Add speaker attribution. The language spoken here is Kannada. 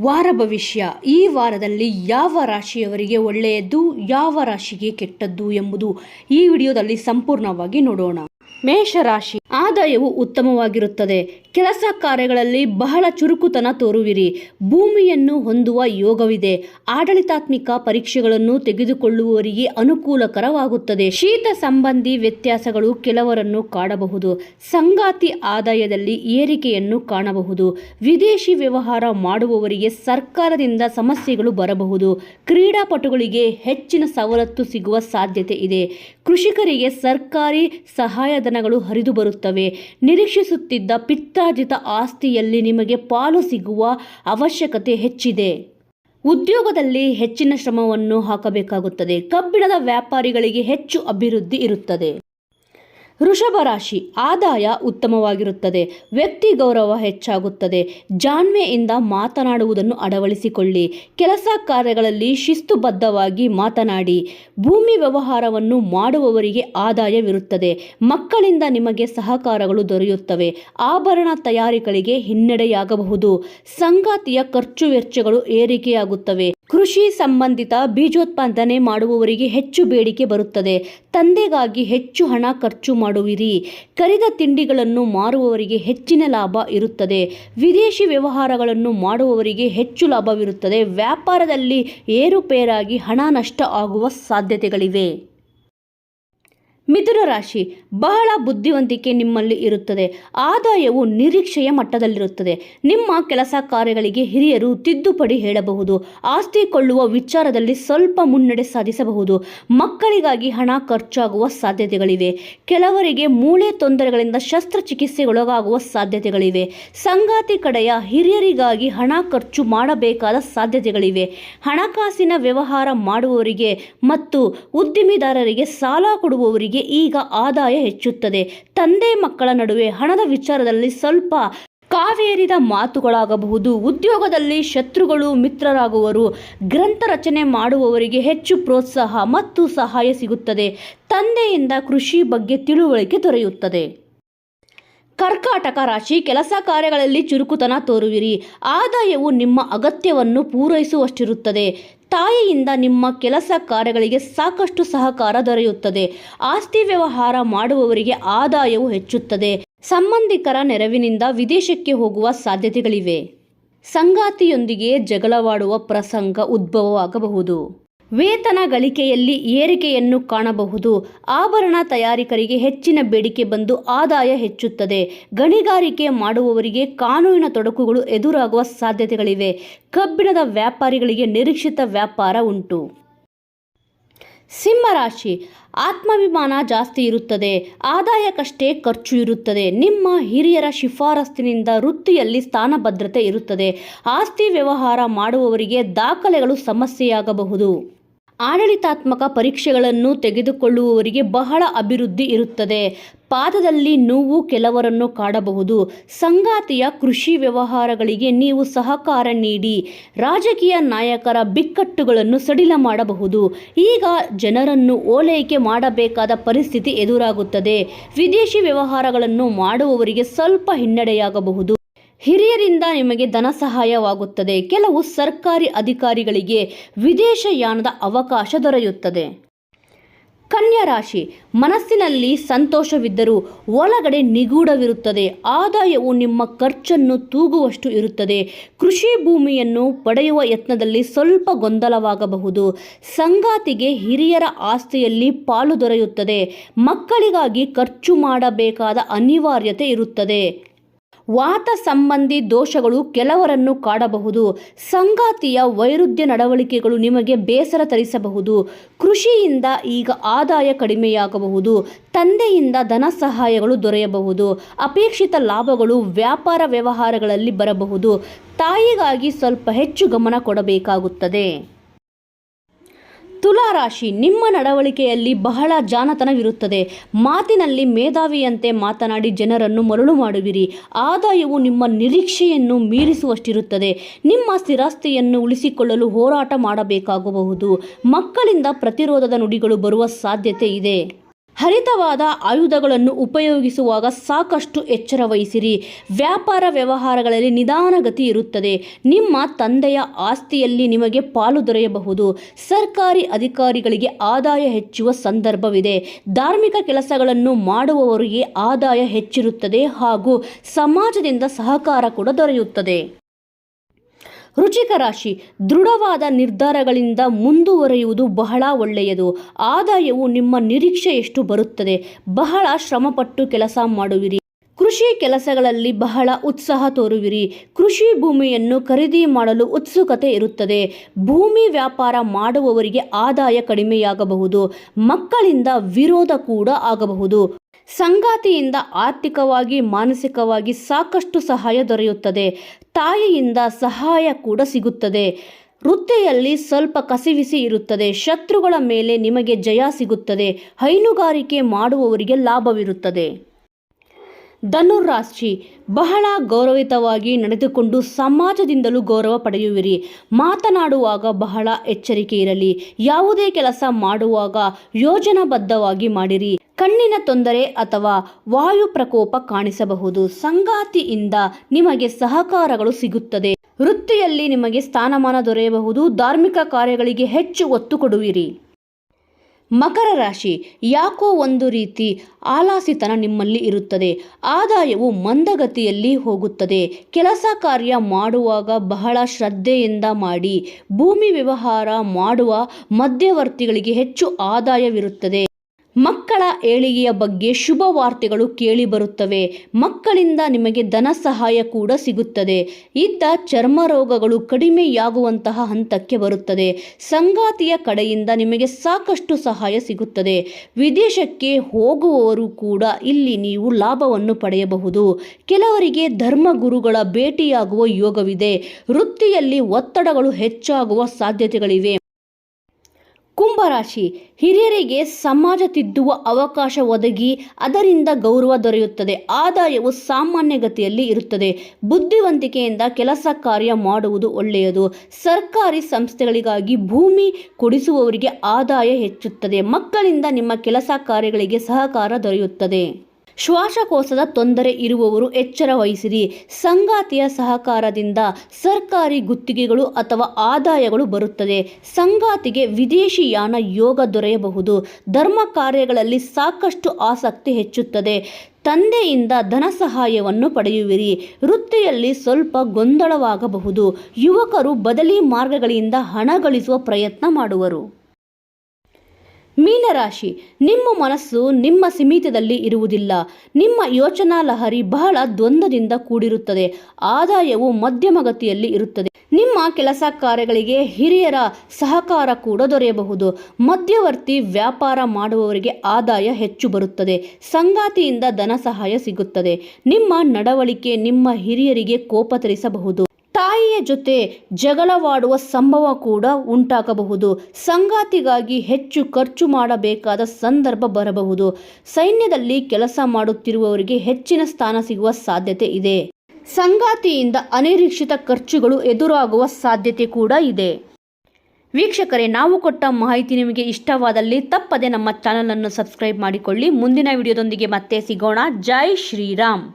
Speaker 1: ವಾರ ಭವಿಷ್ಯ, ಈ ವಾರದಲ್ಲಿ ಯಾವ ರಾಶಿಯವರಿಗೆ ಒಳ್ಳೆಯದ್ದು, ಯಾವ ರಾಶಿಗೆ ಕೆಟ್ಟದ್ದು ಎಂಬುದು ಈ ವಿಡಿಯೋದಲ್ಲಿ ಸಂಪೂರ್ಣವಾಗಿ ನೋಡೋಣ. ಮೇಷರಾಶಿ ಆದಾಯವು ಉತ್ತಮವಾಗಿರುತ್ತದೆ. ಕೆಲಸ ಕಾರ್ಯಗಳಲ್ಲಿ ಬಹಳ ಚುರುಕುತನ ತೋರುವಿರಿ. ಭೂಮಿಯನ್ನು ಹೊಂದುವ ಯೋಗವಿದೆ. ಆಡಳಿತಾತ್ಮಿಕ ಪರೀಕ್ಷೆಗಳನ್ನು ತೆಗೆದುಕೊಳ್ಳುವವರಿಗೆ ಅನುಕೂಲಕರವಾಗುತ್ತದೆ. ಶೀತ ಸಂಬಂಧಿ ವ್ಯತ್ಯಾಸಗಳು ಕೆಲವರನ್ನು ಕಾಡಬಹುದು. ಸಂಗಾತಿ ಆದಾಯದಲ್ಲಿ ಏರಿಕೆಯನ್ನು ಕಾಣಬಹುದು. ವಿದೇಶಿ ವ್ಯವಹಾರ ಮಾಡುವವರಿಗೆ ಸರ್ಕಾರದಿಂದ ಸಮಸ್ಯೆಗಳು ಬರಬಹುದು. ಕ್ರೀಡಾಪಟುಗಳಿಗೆ ಹೆಚ್ಚಿನ ಸವಲತ್ತು ಸಿಗುವ ಸಾಧ್ಯತೆ ಇದೆ. ಕೃಷಿಕರಿಗೆ ಸರ್ಕಾರಿ ಸಹಾಯಧನಗಳು ಹರಿದು ಬರುತ್ತವೆ ನಿರೀಕ್ಷಿಸುತ್ತಿದ್ದ ಪಿತ್ತಾರ್ಜಿತ ಆಸ್ತಿಯಲ್ಲಿ ನಿಮಗೆ ಪಾಲು ಸಿಗುವ ಅವಶ್ಯಕತೆ ಹೆಚ್ಚಿದೆ. ಉದ್ಯೋಗದಲ್ಲಿ ಹೆಚ್ಚಿನ ಶ್ರಮವನ್ನು ಹಾಕಬೇಕಾಗುತ್ತದೆ. ಕಬ್ಬಿಣದ ವ್ಯಾಪಾರಿಗಳಿಗೆ ಹೆಚ್ಚು ಅಭಿವೃದ್ಧಿ ಇರುತ್ತದೆ. ವೃಷಭ ರಾಶಿ ಆದಾಯ ಉತ್ತಮವಾಗಿರುತ್ತದೆ, ವ್ಯಕ್ತಿ ಗೌರವ ಹೆಚ್ಚಾಗುತ್ತದೆ. ಜಾಣ್ಮೆಯಿಂದ ಮಾತನಾಡುವುದನ್ನು ಅಳವಡಿಸಿಕೊಳ್ಳಿ. ಕೆಲಸ ಕಾರ್ಯಗಳಲ್ಲಿ ಶಿಸ್ತುಬದ್ಧವಾಗಿ ಮಾತನಾಡಿ. ಭೂಮಿ ವ್ಯವಹಾರವನ್ನು ಮಾಡುವವರಿಗೆ ಆದಾಯವಿರುತ್ತದೆ. ಮಕ್ಕಳಿಂದ ನಿಮಗೆ ಸಹಕಾರಗಳು ದೊರೆಯುತ್ತವೆ. ಆಭರಣ ತಯಾರಿಗಳಿಗೆ ಹಿನ್ನಡೆಯಾಗಬಹುದು. ಸಂಗಾತಿಯ ಖರ್ಚು ವೆಚ್ಚಗಳು ಏರಿಕೆಯಾಗುತ್ತವೆ. ಕೃಷಿ ಸಂಬಂಧಿತ ಬೀಜೋತ್ಪಾದನೆ ಮಾಡುವವರಿಗೆ ಹೆಚ್ಚು ಬೇಡಿಕೆ ಬರುತ್ತದೆ. ತಂದೆಗಾಗಿ ಹೆಚ್ಚು ಹಣ ಖರ್ಚು ಮಾಡುವಿರಿ. ಕರಿದ ತಿಂಡಿಗಳನ್ನು ಮಾರುವವರಿಗೆ ಹೆಚ್ಚಿನ ಲಾಭ ಇರುತ್ತದೆ. ವಿದೇಶಿ ವ್ಯವಹಾರಗಳನ್ನು ಮಾಡುವವರಿಗೆ ಹೆಚ್ಚು ಲಾಭವಿರುತ್ತದೆ. ವ್ಯಾಪಾರದಲ್ಲಿ ಏರುಪೇರಾಗಿ ಹಣ ನಷ್ಟ ಆಗುವ ಸಾಧ್ಯತೆಗಳಿವೆ. ಮಿಥುನ ರಾಶಿ ಬಹಳ ಬುದ್ಧಿವಂತಿಕೆ ನಿಮ್ಮಲ್ಲಿ ಇರುತ್ತದೆ. ಆದಾಯವು ನಿರೀಕ್ಷೆಯ ಮಟ್ಟದಲ್ಲಿರುತ್ತದೆ. ನಿಮ್ಮ ಕೆಲಸ ಕಾರ್ಯಗಳಿಗೆ ಹಿರಿಯರು ತಿದ್ದುಪಡಿ ಹೇಳಬಹುದು. ಆಸ್ತಿ ಕೊಳ್ಳುವ ವಿಚಾರದಲ್ಲಿ ಸ್ವಲ್ಪ ಮುನ್ನಡೆ ಸಾಧಿಸಬಹುದು. ಮಕ್ಕಳಿಗಾಗಿ ಹಣ ಖರ್ಚಾಗುವ ಸಾಧ್ಯತೆಗಳಿವೆ. ಕೆಲವರಿಗೆ ಮೂಳೆ ತೊಂದರೆಗಳಿಂದ ಶಸ್ತ್ರಚಿಕಿತ್ಸೆಗೊಳಗಾಗುವ ಸಾಧ್ಯತೆಗಳಿವೆ. ಸಂಗಾತಿ ಕಡೆಯ ಹಿರಿಯರಿಗಾಗಿ ಹಣ ಖರ್ಚು ಮಾಡಬೇಕಾದ ಸಾಧ್ಯತೆಗಳಿವೆ. ಹಣಕಾಸಿನ ವ್ಯವಹಾರ ಮಾಡುವವರಿಗೆ ಮತ್ತು ಉದ್ದಿಮೆದಾರರಿಗೆ ಸಾಲ ಕೊಡುವವರಿಗೆ ಈಗ ಆದಾಯ ಹೆಚ್ಚುತ್ತದೆ. ತಂದೆ ಮಕ್ಕಳ ನಡುವೆ ಹಣದ ವಿಚಾರದಲ್ಲಿ ಸ್ವಲ್ಪ ಕಾವೇರಿದ ಮಾತುಗಳಾಗಬಹುದು. ಉದ್ಯೋಗದಲ್ಲಿ ಶತ್ರುಗಳು ಮಿತ್ರರಾಗುವರು. ಗ್ರಂಥ ರಚನೆ ಮಾಡುವವರಿಗೆ ಹೆಚ್ಚು ಪ್ರೋತ್ಸಾಹ ಮತ್ತು ಸಹಾಯ ಸಿಗುತ್ತದೆ. ತಂದೆಯಿಂದ ಕೃಷಿ ಬಗ್ಗೆ ತಿಳುವಳಿಕೆ ದೊರೆಯುತ್ತದೆ. ಕರ್ಕಾಟಕ ರಾಶಿ, ಕೆಲಸ ಕಾರ್ಯಗಳಲ್ಲಿ ಚುರುಕುತನ ತೋರುವಿರಿ. ಆದಾಯವು ನಿಮ್ಮ ಅಗತ್ಯವನ್ನು ಪೂರೈಸುವಷ್ಟಿರುತ್ತದೆ. ತಾಯಿಯಿಂದ ನಿಮ್ಮ ಕೆಲಸ ಕಾರ್ಯಗಳಿಗೆ ಸಾಕಷ್ಟು ಸಹಕಾರ ದೊರೆಯುತ್ತದೆ. ಆಸ್ತಿ ವ್ಯವಹಾರ ಮಾಡುವವರಿಗೆ ಆದಾಯವು ಹೆಚ್ಚುತ್ತದೆ. ಸಂಬಂಧಿಕರ ನೆರವಿನಿಂದ ವಿದೇಶಕ್ಕೆ ಹೋಗುವ ಸಾಧ್ಯತೆಗಳಿವೆ. ಸಂಗಾತಿಯೊಂದಿಗೆ ಜಗಳವಾಡುವ ಪ್ರಸಂಗ ಉದ್ಭವವಾಗಬಹುದು. ವೇತನ ಗಳಿಕೆಯಲ್ಲಿ ಏರಿಕೆಯನ್ನು ಕಾಣಬಹುದು. ಆಭರಣ ತಯಾರಿಕರಿಗೆ ಹೆಚ್ಚಿನ ಬೇಡಿಕೆ ಬಂದು ಆದಾಯ ಹೆಚ್ಚುತ್ತದೆ. ಗಣಿಗಾರಿಕೆ ಮಾಡುವವರಿಗೆ ಕಾನೂನಿನ ತೊಡಕುಗಳು ಎದುರಾಗುವ ಸಾಧ್ಯತೆಗಳಿವೆ. ಕಬ್ಬಿಣದ ವ್ಯಾಪಾರಿಗಳಿಗೆ ನಿರೀಕ್ಷಿತ ವ್ಯಾಪಾರ ಉಂಟು. ಸಿಂಹರಾಶಿ. ಆತ್ಮಾಭಿಮಾನ ಜಾಸ್ತಿ ಇರುತ್ತದೆ. ಆದಾಯಕ್ಕಷ್ಟೇ ಖರ್ಚು ಇರುತ್ತದೆ. ನಿಮ್ಮ ಹಿರಿಯರ ಶಿಫಾರಸ್ಸಿನಿಂದ ವೃತ್ತಿಯಲ್ಲಿ ಸ್ಥಾನಭದ್ರತೆ ಇರುತ್ತದೆ. ಆಸ್ತಿ ವ್ಯವಹಾರ ಮಾಡುವವರಿಗೆ ದಾಖಲೆಗಳು ಸಮಸ್ಯೆಯಾಗಬಹುದು. ಆಡಳಿತಾತ್ಮಕ ಪರೀಕ್ಷೆಗಳನ್ನು ತೆಗೆದುಕೊಳ್ಳುವವರಿಗೆ ಬಹಳ ಅಭಿವೃದ್ಧಿ ಇರುತ್ತದೆ. ಪಾದದಲ್ಲಿ ನೋವು ಕೆಲವರನ್ನು ಕಾಡಬಹುದು. ಸಂಗಾತಿಯ ಕೃಷಿ ವ್ಯವಹಾರಗಳಿಗೆ ನೀವು ಸಹಕಾರ ನೀಡಿ. ರಾಜಕೀಯ ನಾಯಕರ ಬಿಕ್ಕಟ್ಟುಗಳನ್ನು ಸಡಿಲ ಮಾಡಬಹುದು. ಈಗ ಜನರನ್ನು ಓಲೈಕೆ ಮಾಡಬೇಕಾದ ಪರಿಸ್ಥಿತಿ ಎದುರಾಗುತ್ತದೆ. ವಿದೇಶಿ ವ್ಯವಹಾರಗಳನ್ನು ಮಾಡುವವರಿಗೆ ಸ್ವಲ್ಪ ಹಿನ್ನಡೆಯಾಗಬಹುದು. ಹಿರಿಯರಿಂದ ನಿಮಗೆ ಧನ ಸಹಾಯವಾಗುತ್ತದೆ. ಕೆಲವು ಸರ್ಕಾರಿ ಅಧಿಕಾರಿಗಳಿಗೆ ವಿದೇಶಯಾನದ ಅವಕಾಶ ದೊರೆಯುತ್ತದೆ. ಕನ್ಯಾ ರಾಶಿ, ಮನಸ್ಸಿನಲ್ಲಿ ಸಂತೋಷವಿದ್ದರೂ ಒಳಗಡೆ ನಿಗೂಢವಿರುತ್ತದೆ. ಆದಾಯವು ನಿಮ್ಮ ಖರ್ಚನ್ನು ತೂಗುವಷ್ಟು ಇರುತ್ತದೆ. ಕೃಷಿ ಭೂಮಿಯನ್ನು ಪಡೆಯುವ ಯತ್ನದಲ್ಲಿ ಸ್ವಲ್ಪ ಗೊಂದಲವಾಗಬಹುದು. ಸಂಗಾತಿಗೆ ಹಿರಿಯರ ಆಸ್ತಿಯಲ್ಲಿ ಪಾಲು ದೊರೆಯುತ್ತದೆ. ಮಕ್ಕಳಿಗಾಗಿ ಖರ್ಚು ಮಾಡಬೇಕಾದ ಅನಿವಾರ್ಯತೆ ಇರುತ್ತದೆ. ವಾತ ಸಂಬಂಧಿ ದೋಷಗಳು ಕೆಲವರನ್ನು ಕಾಡಬಹುದು. ಸಂಗಾತಿಯ ವೈರುಧ್ಯ ನಡವಳಿಕೆಗಳು ನಿಮಗೆ ಬೇಸರ ತರಿಸಬಹುದು. ಕೃಷಿಯಿಂದ ಈಗ ಆದಾಯ ಕಡಿಮೆಯಾಗಬಹುದು. ತಂದೆಯಿಂದ ಧನ ಸಹಾಯಗಳು ದೊರೆಯಬಹುದು. ಅಪೇಕ್ಷಿತ ಲಾಭಗಳು ವ್ಯಾಪಾರ ವ್ಯವಹಾರಗಳಲ್ಲಿ ಬರಬಹುದು. ತಾಯಿಗಾಗಿ ಸ್ವಲ್ಪ ಹೆಚ್ಚು ಗಮನ ಕೊಡಬೇಕಾಗುತ್ತದೆ. ತುಲಾರಾಶಿ ನಿಮ್ಮ ನಡವಳಿಕೆಯಲ್ಲಿ ಬಹಳ ಜಾನತನವಿರುತ್ತದೆ ಮಾತಿನಲ್ಲಿ ಮೇಧಾವಿಯಂತೆ ಮಾತನಾಡಿ ಜನರನ್ನು ಮರಳು ಮಾಡುವಿರಿ. ಆದಾಯವು ನಿಮ್ಮ ನಿರೀಕ್ಷೆಯನ್ನು ಮೀರಿಸುವಷ್ಟಿರುತ್ತದೆ. ನಿಮ್ಮ ಸ್ಥಿರಾಸ್ತಿಯನ್ನು ಉಳಿಸಿಕೊಳ್ಳಲು ಹೋರಾಟ ಮಾಡಬೇಕಾಗಬಹುದು. ಮಕ್ಕಳಿಂದ ಪ್ರತಿರೋಧದ ನುಡಿಗಳು ಬರುವ ಸಾಧ್ಯತೆ ಇದೆ. ಹರಿತವಾದ ಆಯುಧಗಳನ್ನು ಉಪಯೋಗಿಸುವಾಗ ಸಾಕಷ್ಟು ಎಚ್ಚರ ವಹಿಸಿರಿ. ವ್ಯಾಪಾರ ವ್ಯವಹಾರಗಳಲ್ಲಿ ನಿಧಾನಗತಿ ಇರುತ್ತದೆ. ನಿಮ್ಮ ತಂದೆಯ ಆಸ್ತಿಯಲ್ಲಿ ನಿಮಗೆ ಪಾಲು ದೊರೆಯಬಹುದು. ಸರ್ಕಾರಿ ಅಧಿಕಾರಿಗಳಿಗೆ ಆದಾಯ ಹೆಚ್ಚುವ ಸಂದರ್ಭವಿದೆ. ಧಾರ್ಮಿಕ ಕೆಲಸಗಳನ್ನು ಮಾಡುವವರಿಗೆ ಆದಾಯ ಹೆಚ್ಚಿರುತ್ತದೆ ಹಾಗೂ ಸಮಾಜದಿಂದ ಸಹಕಾರ ಕೂಡ ದೊರೆಯುತ್ತದೆ. ರುಚಿಕ ರಾಶಿ. ದೃಢವಾದ ನಿರ್ಧಾರಗಳಿಂದ ಮುಂದುವರೆಯುವುದು ಬಹಳ ಒಳ್ಳೆಯದು. ಆದಾಯವು ನಿಮ್ಮ ನಿರೀಕ್ಷೆಯಷ್ಟು ಬರುತ್ತದೆ? ಬಹಳ ಶ್ರಮಪಟ್ಟು ಕೆಲಸ ಮಾಡುವಿರಿ. ಕೃಷಿ ಕೆಲಸಗಳಲ್ಲಿ ಬಹಳ ಉತ್ಸಾಹ ತೋರುವಿರಿ. ಕೃಷಿ ಭೂಮಿಯನ್ನು ಖರೀದಿ ಮಾಡಲು ಉತ್ಸುಕತೆ ಇರುತ್ತದೆ. ಭೂಮಿ ವ್ಯಾಪಾರ ಮಾಡುವವರಿಗೆ ಆದಾಯ ಕಡಿಮೆಯಾಗಬಹುದು. ಮಕ್ಕಳಿಂದ ವಿರೋಧ ಕೂಡ ಆಗಬಹುದು. ಸಂಗಾತಿಯಿಂದ ಆರ್ಥಿಕವಾಗಿ, ಮಾನಸಿಕವಾಗಿ ಸಾಕಷ್ಟು ಸಹಾಯ ದೊರೆಯುತ್ತದೆ. ತಾಯಿಯಿಂದ ಸಹಾಯ ಕೂಡ ಸಿಗುತ್ತದೆ. ವೃತ್ತಿಯಲ್ಲಿ ಸ್ವಲ್ಪ ಕಸಿವಿಸಿ ಇರುತ್ತದೆ. ಶತ್ರುಗಳ ಮೇಲೆ ನಿಮಗೆ ಜಯ ಸಿಗುತ್ತದೆ. ಹೈನುಗಾರಿಕೆ ಮಾಡುವವರಿಗೆ ಲಾಭವಿರುತ್ತದೆ. ಧನುರಾಶಿ ಬಹಳ ಗೌರವಿತವಾಗಿ ನಡೆದುಕೊಂಡು ಸಮಾಜದಿಂದಲೂ ಗೌರವ ಪಡೆಯುವಿರಿ. ಮಾತನಾಡುವಾಗ ಬಹಳ ಎಚ್ಚರಿಕೆ ಇರಲಿ. ಯಾವುದೇ ಕೆಲಸ ಮಾಡುವಾಗ ಯೋಜನಾಬದ್ಧವಾಗಿ ಮಾಡಿರಿ. ಕಣ್ಣಿನ ತೊಂದರೆ ಅಥವಾ ವಾಯು ಪ್ರಕೋಪ ಕಾಣಿಸಬಹುದು. ಸಂಗಾತಿಯಿಂದ ನಿಮಗೆ ಸಹಕಾರಗಳು ಸಿಗುತ್ತದೆ. ವೃತ್ತಿಯಲ್ಲಿ ನಿಮಗೆ ಸ್ಥಾನಮಾನ ದೊರೆಯಬಹುದು. ಧಾರ್ಮಿಕ ಕಾರ್ಯಗಳಿಗೆ ಹೆಚ್ಚು ಒತ್ತು ಕೊಡುವಿರಿ. ಮಕರ ರಾಶಿ ಯಾಕೋ ಒಂದು ರೀತಿ ಆಲಾಸಿತನ ನಿಮ್ಮಲ್ಲಿ ಇರುತ್ತದೆ. ಆದಾಯವು ಮಂದಗತಿಯಲ್ಲಿ ಹೋಗುತ್ತದೆ. ಕೆಲಸ ಕಾರ್ಯ ಮಾಡುವಾಗ ಬಹಳ ಶ್ರದ್ಧೆಯಿಂದ ಮಾಡಿ. ಭೂಮಿ ವ್ಯವಹಾರ ಮಾಡುವ ಮಧ್ಯವರ್ತಿಗಳಿಗೆ ಹೆಚ್ಚು ಆದಾಯವಿರುತ್ತದೆ. ಮಕ್ಕಳ ಏಳಿಗೆಯ ಬಗ್ಗೆ ಶುಭ ವಾರ್ತೆಗಳು ಕೇಳಿ ಬರುತ್ತವೆ. ಮಕ್ಕಳಿಂದ ನಿಮಗೆ ಧನ ಸಹಾಯ ಕೂಡ ಸಿಗುತ್ತದೆ. ಇದ್ದ ಚರ್ಮ ರೋಗಗಳು ಕಡಿಮೆಯಾಗುವಂತಹ ಹಂತಕ್ಕೆ ಬರುತ್ತದೆ. ಸಂಗಾತಿಯ ಕಡೆಯಿಂದ ನಿಮಗೆ ಸಾಕಷ್ಟು ಸಹಾಯ ಸಿಗುತ್ತದೆ. ವಿದೇಶಕ್ಕೆ ಹೋಗುವವರು ಕೂಡ ಇಲ್ಲಿ ನೀವು ಲಾಭವನ್ನು ಪಡೆಯಬಹುದು. ಕೆಲವರಿಗೆ ಧರ್ಮಗುರುಗಳ ಭೇಟಿಯಾಗುವ ಯೋಗವಿದೆ. ವೃತ್ತಿಯಲ್ಲಿ ಒತ್ತಡಗಳು ಹೆಚ್ಚಾಗುವ ಸಾಧ್ಯತೆಗಳಿವೆ. ಕುಂಭರಾಶಿ ಹಿರಿಯರಿಗೆ ಸಮಾಜ ತಿದ್ದುವ ಅವಕಾಶ ಒದಗಿ ಅದರಿಂದ ಗೌರವ ದೊರೆಯುತ್ತದೆ. ಆದಾಯವು ಸಾಮಾನ್ಯ ಗತಿಯಲ್ಲಿ ಇರುತ್ತದೆ. ಬುದ್ಧಿವಂತಿಕೆಯಿಂದ ಕೆಲಸ ಕಾರ್ಯ ಮಾಡುವುದು ಒಳ್ಳೆಯದು. ಸರ್ಕಾರಿ ಸಂಸ್ಥೆಗಳಿಗಾಗಿ ಭೂಮಿ ಕೊಡಿಸುವವರಿಗೆ ಆದಾಯ ಹೆಚ್ಚುತ್ತದೆ. ಮಕ್ಕಳಿಂದ ನಿಮ್ಮ ಕೆಲಸ ಕಾರ್ಯಗಳಿಗೆ ಸಹಕಾರ ದೊರೆಯುತ್ತದೆ. ಶ್ವಾಸಕೋಶದ ತೊಂದರೆ ಇರುವವರು ಎಚ್ಚರ ವಹಿಸಿರಿ. ಸಂಗಾತಿಯ ಸಹಕಾರದಿಂದ ಸರ್ಕಾರಿ ಗುತ್ತಿಗೆಗಳು ಅಥವಾ ಆದಾಯಗಳು ಬರುತ್ತದೆ. ಸಂಗಾತಿಗೆ ವಿದೇಶಿ ಯಾನ ಯೋಗ ದೊರೆಯಬಹುದು. ಧರ್ಮ ಕಾರ್ಯಗಳಲ್ಲಿ ಸಾಕಷ್ಟು ಆಸಕ್ತಿ ಹೆಚ್ಚುತ್ತದೆ. ತಂದೆಯಿಂದ ಧನ ಸಹಾಯವನ್ನು ಪಡೆಯುವಿರಿ. ವೃತ್ತಿಯಲ್ಲಿ ಸ್ವಲ್ಪ ಗೊಂದಲವಾಗಬಹುದು ಯುವಕರು ಬದಲಿ ಮಾರ್ಗಗಳಿಂದ ಹಣ ಗಳಿಸುವ ಪ್ರಯತ್ನ ಮಾಡುವರು. ಮೀನರಾಶಿ, ನಿಮ್ಮ ಮನಸ್ಸು ನಿಮ್ಮ ಸೀಮಿತದಲ್ಲಿ ಇರುವುದಿಲ್ಲ. ನಿಮ್ಮ ಯೋಚನಾ ಲಹರಿ ಬಹಳ ದ್ವಂದ್ವದಿಂದ ಕೂಡಿರುತ್ತದೆ. ಆದಾಯವು ಮಧ್ಯಮ ಗತಿಯಲ್ಲಿ ಇರುತ್ತದೆ. ನಿಮ್ಮ ಕೆಲಸ ಕಾರ್ಯಗಳಿಗೆ ಹಿರಿಯರ ಸಹಕಾರ ಕೂಡ ದೊರೆಯಬಹುದು. ಮಧ್ಯವರ್ತಿ ವ್ಯಾಪಾರ ಮಾಡುವವರಿಗೆ ಆದಾಯ ಹೆಚ್ಚು ಬರುತ್ತದೆ. ಸಂಗಾತಿಯಿಂದ ಧನ ಸಹಾಯ ಸಿಗುತ್ತದೆ. ನಿಮ್ಮ ನಡವಳಿಕೆ ನಿಮ್ಮ ಹಿರಿಯರಿಗೆ ಕೋಪ ತರಿಸಬಹುದು. ತಾಯಿಯ ಜೊತೆ ಜಗಳವಾಡುವ ಸಂಭವ ಕೂಡ ಉಂಟಾಗಬಹುದು. ಸಂಗಾತಿಗಾಗಿ ಹೆಚ್ಚು ಖರ್ಚು ಮಾಡಬೇಕಾದ ಸಂದರ್ಭ ಬರಬಹುದು. ಸೈನ್ಯದಲ್ಲಿ ಕೆಲಸ ಮಾಡುತ್ತಿರುವವರಿಗೆ ಹೆಚ್ಚಿನ ಸ್ಥಾನ ಸಿಗುವ ಸಾಧ್ಯತೆ ಇದೆ. ಸಂಗಾತಿಯಿಂದ ಅನಿರೀಕ್ಷಿತ ಖರ್ಚುಗಳು ಎದುರಾಗುವ ಸಾಧ್ಯತೆ ಕೂಡ ಇದೆ. ವೀಕ್ಷಕರೇ, ನಾವು ಕೊಟ್ಟ ಮಾಹಿತಿ ನಿಮಗೆ ಇಷ್ಟವಾದಲ್ಲಿ ತಪ್ಪದೆ ನಮ್ಮ ಚಾನಲನ್ನು ಸಬ್ಸ್ಕ್ರೈಬ್ ಮಾಡಿಕೊಳ್ಳಿ. ಮುಂದಿನ ವಿಡಿಯೋದೊಂದಿಗೆ ಮತ್ತೆ ಸಿಗೋಣ. ಜೈ ಶ್ರೀರಾಮ್.